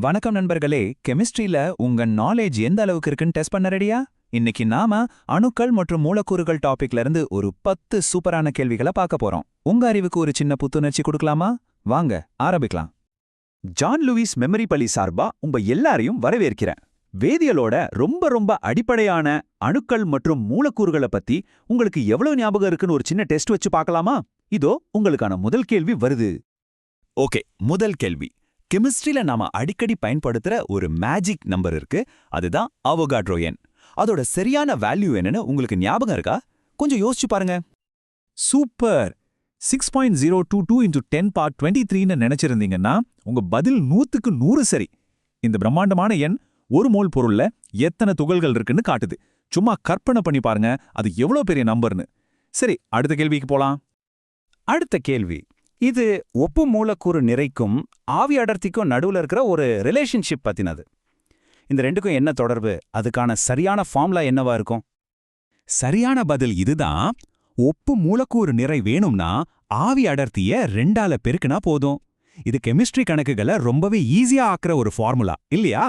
வணக்கம் நண்பர்களே கெமிஸ்ட்ரியில உங்க நாலேஜ் எந்த அளவுக்கு இருக்குன்னு டெஸ்ட் பண்ண ரெடியா இன்னைக்கு நாம அணுக்கள் மற்றும் மூலக்கூறுகள் டாபிக்ல இருந்து ஒரு பத்து சூப்பரான கேள்விகளை பார்க்க போறோம். உங்க அறிவுக்கு ஒரு சின்ன புத்துணர்ச்சி கொடுக்கலாமா? வாங்க ஆரம்பிக்கலாம். ஜான் லூயிஸ் மெமரி பள்ளி சார்பா உங்க எல்லாரையும் வரவேற்கிறேன். வேதியலோட ரொம்ப ரொம்ப அடிப்படையான அணுக்கள் மற்றும் மூலக்கூறுகளை பத்தி உங்களுக்கு எவ்வளவு ஞாபகம் இருக்குன்னு ஒரு சின்ன டெஸ்ட் வச்சு பார்க்கலாமா? இதோ உங்களுக்கான முதல் கேள்வி வருது. ஓகே முதல் கேள்வி. கெமிஸ்ட்ரியில நாம அடிக்கடி பயன்படுத்துற ஒரு மேஜிக் நம்பர் இருக்கு. அதுதான் அவகாட்ரோ எண். அதோட சரியான வேல்யூ என்னன்னு உங்களுக்கு ஞாபகம் இருக்கா? கொஞ்சம் யோசிச்சு பாருங்க. Super six point zero two two into ten part twenty த்ரீன்னு நினைச்சிருந்தீங்கன்னா உங்க பதில் நூத்துக்கு நூறு சரி. இந்த பிரம்மாண்டமான எண் ஒரு மோல் பொருள்ல எத்தனை துகள்கள் இருக்குன்னு காட்டுது. சும்மா கற்பனை பண்ணி பாருங்க அது எவ்வளோ பெரிய நம்பர்னு சரி அடுத்த கேள்விக்கு போலாம். அடுத்த கேள்வி. இது ஒப்பு மூலக்கூறு நிறைக்கும் ஆவி அடர்த்திக்கும் நடுவுல இருக்கிற ஒரு ரிலேஷன்ஷிப் பத்தினது. இந்த ரெண்டுக்கும் என்ன தொடர்பு? அதுக்கான சரியான ஃபார்ம்லா என்னவா இருக்கும்? சரியான பதில் இதுதான். ஒப்பு மூலக்கூறு நிறை வேணும்னா ஆவி அடர்த்திய ரெண்டால பெருக்குனா போதும். இது கெமிஸ்ட்ரி கணக்குகளை ரொம்பவே ஈஸியா ஆக்குற ஒரு ஃபார்முலா இல்லையா?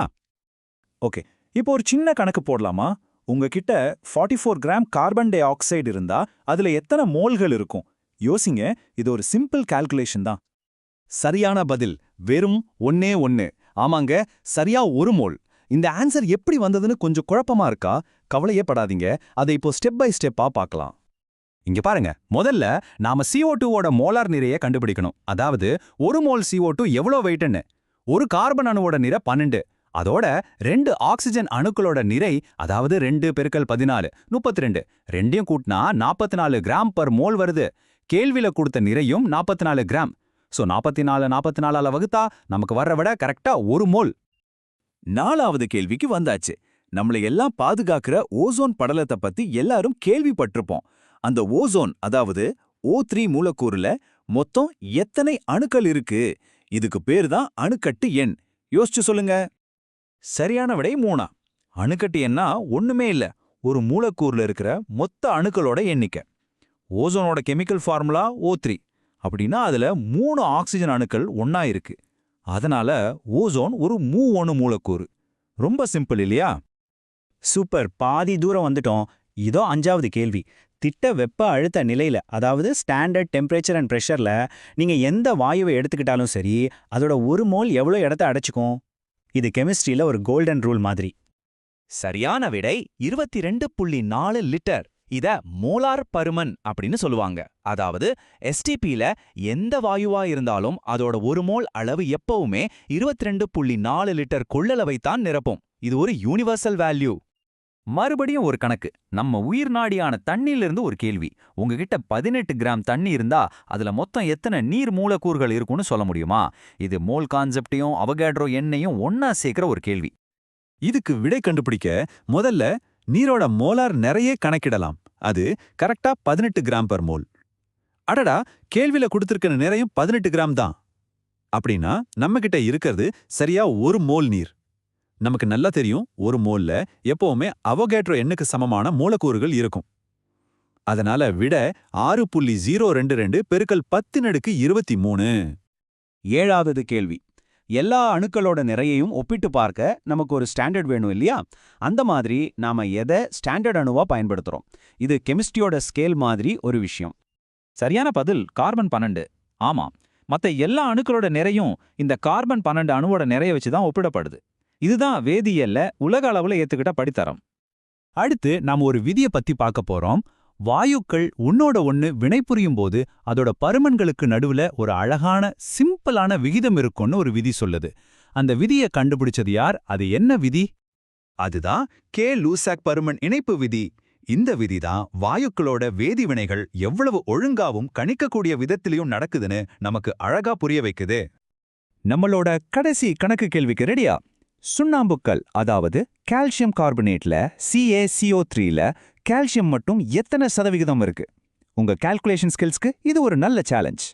ஓகே இப்போ ஒரு சின்ன கணக்கு போடலாமா? உங்ககிட்ட 44 four gram carbon dioxide இருந்தா அதுல எத்தனை மோல்கள் இருக்கும்? யோசிங்க இது ஒரு சிம்பிள் கால்குலேஷன் தான். சரியான பதில் வெறும் ஒன்னே ஒன்னு. ஆமாங்க சரியா ஒரு மோல். இந்த ஆன்சர் எப்படி வந்ததுன்னு கொஞ்சம் குழப்பமா இருக்கா? கவலையே படாதீங்க அதை இப்போ ஸ்டெப் பை ஸ்டெப்பா பார்க்கலாம். இங்க பாருங்க முதல்ல நாம CO2 ஓட மோலார் நிறைய கண்டுபிடிக்கணும். அதாவது ஒரு மோல் CO2 டூ எவ்வளோ வெயிட்னு ஒரு கார்பன் அணுவோட நிறை பன்னெண்டு. அதோட ரெண்டு ஆக்சிஜன் அணுக்களோட நிறை அதாவது ரெண்டு பெருக்கல் பதினாலு முப்பத்தி ரெண்டு ரெண்டையும் கூட்டினா நாற்பத்தி நாலு கிராம் பர் மோல் வருது. கேள்வியில கொடுத்த நிறையும் நாற்பத்தி நாலு கிராம். ஸோ நாற்பத்தி நாலு நாற்பத்தி நாலால வகுத்தா நமக்கு வர்ற விட கரெக்டா ஒரு மோல். நாலாவது கேள்விக்கு வந்தாச்சு. நம்மளை எல்லாம் பாதுகாக்கிற ஓசோன் படலத்தை பத்தி எல்லாரும் கேள்விப்பட்டிருப்போம். அந்த ஓசோன் அதாவது ஓ த்ரீ மூலக்கூறுல மொத்தம் எத்தனை அணுக்கள் இருக்கு? இதுக்கு பேர் தான் அணுக்கட்டு எண். யோசிச்சு சொல்லுங்க. சரியான விடை மூணா. அணுக்கட்டு எண்ணா ஒண்ணுமே இல்ல. ஒரு மூலக்கூறுல இருக்கிற மொத்த அணுக்களோட எண்ணிக்கை. ஓசோனோட கெமிக்கல் ஃபார்முலா ஓ த்ரீ அப்படின்னா அதுல மூணு ஆக்சிஜன் அணுக்கள் ஒன்றா இருக்கு. அதனால ஓசோன் ஒரு மூ ஒன்று மூலக்கூறு. ரொம்ப சிம்பிள் இல்லையா? சூப்பர். பாதி தூரம் வந்துட்டோம். இதோ அஞ்சாவது கேள்வி. திட்ட வெப்ப அழுத்த நிலையில அதாவது ஸ்டாண்டர்ட் டெம்பரேச்சர் அண்ட் ப்ரெஷர்ல நீங்க எந்த வாயுவை எடுத்துக்கிட்டாலும் சரி அதோட ஒரு மோல் எவ்வளோ இடத்த அடைச்சுக்கும்? இது கெமிஸ்ட்ரியில் ஒரு கோல்டன் ரூல் மாதிரி. சரியான விடை இருபத்தி ரெண்டு புள்ளி நாலு லிட்டர். இத மோலார் பருமன் அப்படின்னு சொல்லுவாங்க. அதாவது எஸ்டிபில எந்த வாயுவா இருந்தாலும் அதோட ஒரு மோல் அளவு எப்பவுமே இருபத்தி ரெண்டு புள்ளி நாலு லிட்டர் கொள்ளளவைத்தான் நிரப்பும். இது ஒரு யூனிவர்சல் வேல்யூ மறுபடியும் ஒரு கணக்கு. நம்ம உயிர் நாடியான தண்ணியிலிருந்து ஒரு கேள்வி. உங்ககிட்ட பதினெட்டு கிராம் தண்ணி இருந்தா அதுல மொத்தம் எத்தனை நீர் மூலக்கூறுகள் இருக்கும்னு சொல்ல முடியுமா? இது மோல் கான்செப்டையும் அவகேட்ரோ எண்ணையும் ஒன்னா சேர்க்கிற ஒரு கேள்வி. இதுக்கு விடை கண்டுபிடிக்க முதல்ல நீரோட மோலார் நிறைய கணக்கிடலாம். அது கரெக்டா பதினெட்டு கிராம் பர் மோல் அடடா கேள்வியில கொடுத்திருக்கிற நிறையும் பதினெட்டு கிராம் தான். அப்படின்னா நம்ம கிட்ட இருக்கிறது சரியா ஒரு மோல் நீர். நமக்கு நல்லா தெரியும் ஒரு மோல்ல எப்பவுமே அவகேட்ரோ எண்ணுக்கு சமமான மூலக்கூறுகள் இருக்கும். அதனால விட ஆறு புள்ளி ஜீரோ ரெண்டு ரெண்டு பெருக்கல் பத்து நடுக்கு இருபத்தி மூணு. ஏழாவது கேள்வி. எல்லா அணுக்களோட நிறையையும் ஒப்பிட்டு பார்க்க நமக்கு ஒரு ஸ்டாண்டர்ட் வேணும் இல்லையா? அந்த மாதிரி நாம எதை ஸ்டாண்டர்ட் அணுவா பயன்படுத்துறோம். இது கெமிஸ்ட்ரியோட ஸ்கேல் மாதிரி ஒரு விஷயம். சரியான பதில் கார்பன் பன்னெண்டு. ஆமாம் மத்த எல்லா அணுக்களோட நிறையும் இந்த கார்பன் பன்னெண்டு அணுவோட நிறைய வச்சு தான் ஒப்பிடப்படுது. இதுதான் வேதியியல்ல உலக அளவில் ஏத்துக்கிட்ட படித்தரம். அடுத்து நாம ஒரு விதியை பத்தி பார்க்க போறோம். வாயுக்கள் உன்னோட ஒன்று வினைபுரியும் போது அதோட பருமன்களுக்கு நடுவுல ஒரு அழகான சிம்பிளான விகிதம் இருக்கும்னு ஒரு விதி சொல்லுது. அந்த விதியை கண்டுபிடிச்சது யார்? அது என்ன விதி? அதுதான் கே. லூசாக் பருமன் இணைப்பு விதி. இந்த விதிதான் வாயுக்களோட வேதிவினைகள் எவ்வளவு ஒழுங்காவும் கணிக்கக்கூடிய விதத்திலையும் நடக்குதுன்னு நமக்கு அழகா புரிய வைக்குது. நம்மளோட கடைசி கணக்கு கேள்விக்கு ரெடியா? சுண்ணாம்புக்கல் அதாவது கால்சியம் கார்பனேட்ல சிஏசிஓ த்ரீல கால்சியம் மட்டும் எத்தனை சதவிகிதம் இருக்கு? உங்க கால்குலேஷன் ஸ்கில்ஸ்க்கு இது ஒரு நல்ல சேலஞ்ச்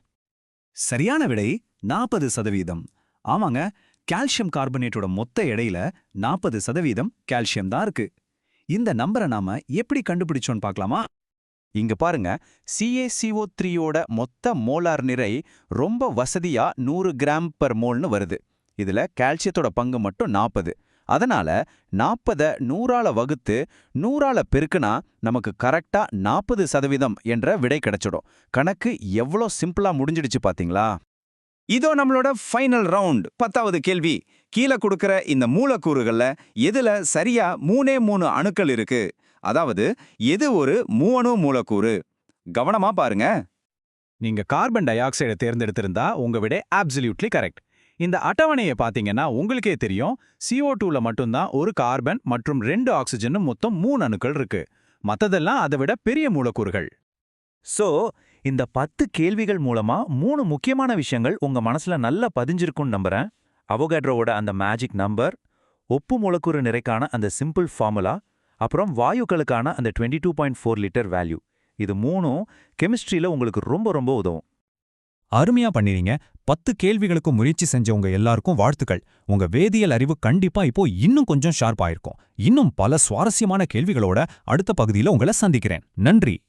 சரியான விடை நாற்பது சதவீதம் ஆமாங்க கால்சியம் கார்பனேட்டோட மொத்த எடையில நாற்பது சதவீதம் கால்சியம் தான் இருக்கு. இந்த நம்பரை நாம எப்படி கண்டுபிடிச்சோன்னு பார்க்கலாமா? இங்க பாருங்க சிஏசிஓ த்ரீயோட மொத்த மோலார் நிறை ரொம்ப வசதியா நூறு கிராம் பர் மோல்னு வருது. இதுல கால்சியத்தோட பங்கு மட்டும் நாற்பது அதனால நாற்பதை நூறால வகுத்து நூறால பெருக்குனா நமக்கு கரெக்டா நாற்பது சதவீதம் என்ற விடை கிடைச்சிடும். கணக்கு எவ்வளோ சிம்பிளா முடிஞ்சிடுச்சு பாத்தீங்களா? இதோ நம்மளோட ஃபைனல் ரவுண்ட் பத்தாவது கேள்வி. கீழே கொடுக்குற இந்த மூலக்கூறுகள்ல எதுல சரியா மூணே மூணு அணுக்கள் இருக்கு? அதாவது எது ஒரு மூணு மூலக்கூறு? கவனமா பாருங்க. நீங்க கார்பன் டை ஆக்சைடை தேர்ந்தெடுத்திருந்தா உங்க விட ஆப்சல்யூட்லி கரெக்ட் இந்த அட்டவணையை பாத்தீங்கன்னா உங்களுக்கே தெரியும். CO2 டூல மட்டும்தான் ஒரு கார்பன் மற்றும் ரெண்டு ஆக்சிஜனும் மொத்தம் மூணு அணுக்கள் இருக்கு. மத்ததெல்லாம் அதை விட பெரிய மூலக்கூறுகள். ஸோ இந்த பத்து கேள்விகள் மூலமா மூணு முக்கியமான விஷயங்கள் உங்க மனசுல நல்லா பதிஞ்சிருக்கும்னு நம்புறேன். அவகேட்ரோவோட அந்த மேஜிக் நம்பர் ஒப்பு மூலக்கூறு நிறைக்கான அந்த சிம்பிள் ஃபார்முலா அப்புறம் வாயுக்களுக்கான அந்த 22.4 two point four litre value இது மூணும் கெமிஸ்ட்ரியில உங்களுக்கு ரொம்ப ரொம்ப உதவும். அருமையா பண்ணினீங்க. பத்து கேள்விகளுக்கு முயற்சி செஞ்சவங்க எல்லாருக்கும் வாழ்த்துக்கள். உங்க வேதியியல் அறிவு கண்டிப்பா இப்போ இன்னும் கொஞ்சம் ஷார்ப் ஆயிருக்கும். இன்னும் பல சுவாரஸ்யமான கேள்விகளோட அடுத்த பகுதியில உங்களை சந்திக்கிறேன். நன்றி.